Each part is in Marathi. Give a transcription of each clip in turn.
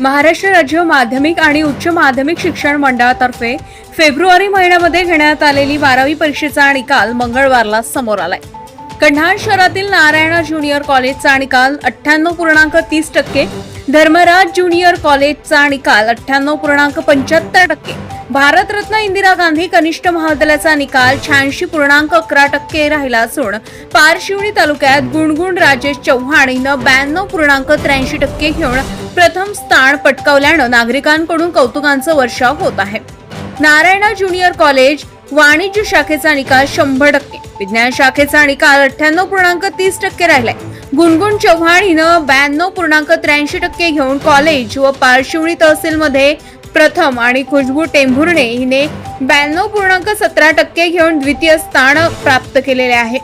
महाराष्ट्र राज्य माध्यमिक आणि उच्च माध्यमिक शिक्षण मंडळातर्फे फेब्रुवारी महिन्यामध्ये घेण्यात आलेली बारावी परीक्षेचा निकाल मंगळवारला समोर आलाय. कन्हान शहरातील नारायणा ज्युनियर कॉलेजचा निकाल अठ्ठ्याण्णव पूर्णांक तीस टक्के धर्मराज ज्युनियर कॉलेजचा निकाल अठ्ठ्याण्णव पूर्णांक पंच्याहत्तर टक्के भारतरत्न इंदिरा गांधी कनिष्ठ महाविद्यालयाचा निकाल शहाऐंशी पूर्णांक अकरा टक्के राहिला असून पारशिवनी तालुक्यात गुणगुण राजेश चव्हाण हिनं ब्याण्णव पूर्णांक त्र्याऐंशी टक्के घेऊन प्रथम स्थान पटकावल्यानं नागरिकांकडून कौतुकांचं वर्षाव होत आहे. नारायणा ज्युनियर कॉलेज वाणिज्य शाखेचा निकाल शंभर टक्के. विज्ञान शाखेचा निकाल अठ्ठ्याण्णव पूर्णांक तीस टक्के राहिलाय. गुणगुण चव्हाण हिनं ब्याण्णव पूर्णांक त्र्याऐंशी टक्के घेऊन कॉलेज व पारशिवणी तहसीलमध्ये प्रथम आणि खुशबू टेंभुर्णे हिने ब्याण्णव पूर्णांक सतरा टक्के घेऊन द्वितीय स्थान प्राप्त केलेले आहे.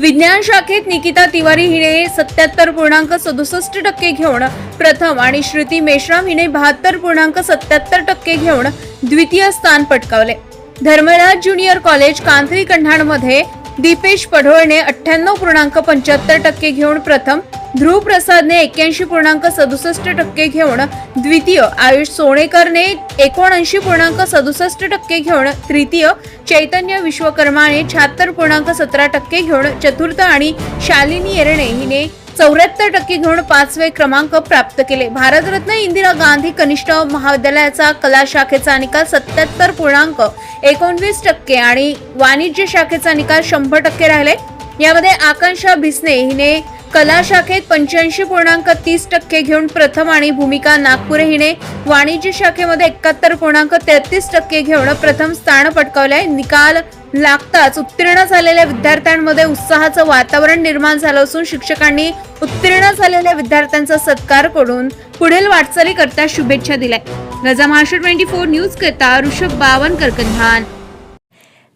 विज्ञान शाखेत निकिता तिवारी हिने सत्याहत्तर पूर्णांक सदुसष्ट टक्के घेऊन प्रथम आणि श्रुती मेश्राम हिने बहात्तर पूर्णांक सत्याहत्तर टक्के घेऊन द्वितीय स्थान पटकावले. धर्मराज ज्युनियर कॉलेज कांथरी कन्हाडमध्ये दीपेश पढोळने अठ्ठ्याण्णव पूर्णांक पंच्याहत्तर टक्के घेऊन प्रथम ध्रुव प्रसादने एक्क्याऐंशी पूर्णांक सदुसष्ट टक्के घेऊन द्वितीय आयुष सोनेकरने एकोणऐंशी पूर्णांक सदुसष्ट टक्के घेऊन तृतीय चैतन्य विश्वकर्माने शहात्तर पूर्णांक सतरा टक्के घेऊन चतुर्थ आणि शालिनी येरणे हिने चौऱ्याहत्तर टक्के घेऊन पाचवे क्रमांक प्राप्त केले. भारतरत्न इंदिरा गांधी कनिष्ठ महाविद्यालयाचा कला शाखेचा निकाल सत्याहत्तर पूर्णांक एकोणवीस टक्के आणि वाणिज्य शाखेचा निकाल शंभर टक्के राहिले. यामध्ये आकांक्षा भिसने हिने कला शाखेत पंच्याऐंशी पूर्णांक तीस टक्के घेऊन प्रथम आणि भूमिका नागपुरे हिने वाणिज्य शाखेमध्ये एकाहत्तर पूर्णांक तेहतीस टक्के घेऊन प्रथम स्थान पटकावले निकाल लागताच उत्तीर्ण झालेल्या विद्यार्थ्यांमध्ये उत्साहाचं वातावरण निर्माण झालं असून शिक्षकांनी उत्तीर्ण झालेल्या विद्यार्थ्यांचा सत्कार करून पुढील वाटचाली करता शुभेच्छा दिल्या. गजा महाराष्ट्र ट्वेंटी फोर न्यूज करता ऋषभ बावन कन्हान